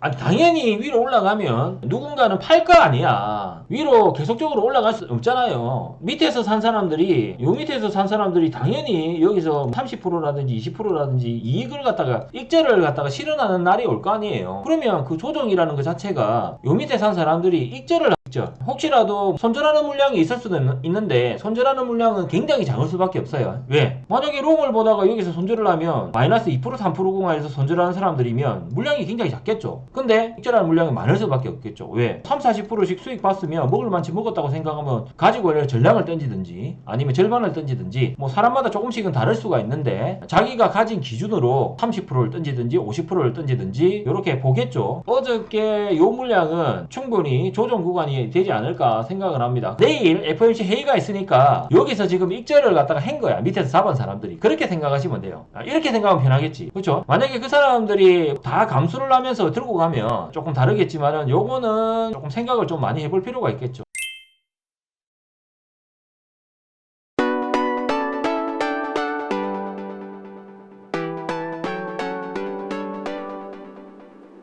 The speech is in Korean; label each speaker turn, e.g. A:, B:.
A: 아니 당연히 위로 올라가면 누군가는 팔 거 아니야. 위로 계속적으로 올라갈 수 없잖아요. 밑에서 산 사람들이 요 밑에서 산 사람들이 당연히 여기서 30%라든지 20%라든지 이익을 갖다가 익절을 갖다가 실현하는 날이 올 거 아니에요. 그러면 그 조정이라는 것 자체가 요 밑에 산 사람들이 익절을 하죠. 혹시라도 손절하는 물량이 있을 수도 있는- 있는데 손절하는 물량은 굉장히 작을 수밖에 없어요. 왜? 만약에 롱을 보다가 여기서 손절을 하면 마이너스 2% 3% 공간에서 손절하는 사람들이면 물량이 굉장히 작겠죠. 근데 익절하는 물량이 많을 수밖에 없겠죠. 왜? 3, 40%씩 수익 봤으면 먹을 만치 먹었다고 생각하면 가지고 원래 전량을 던지든지 아니면 절반을 던지든지 뭐 사람마다 조금씩은 다를 수가 있는데 자기가 가진 기준으로 30%를 던지든지 50%를 던지든지 이렇게 보겠죠. 어저께 요 물량은 충분히 조정 구간이 되지 않을까 생각을 합니다. 내일 FOMC 회의가 있으니까 여기서 지금 익절을 갖다가 한 거야. 밑에서 잡은 사람들이. 그렇게 생각하시면 돼요. 아, 이렇게 생각하면 편하겠지. 그렇죠? 만약에 그 사람들이 다 감수를 하면서 들고 가면 조금 다르겠지만은 요거는 조금 생각을 좀 많이 해볼 필요가 있겠죠.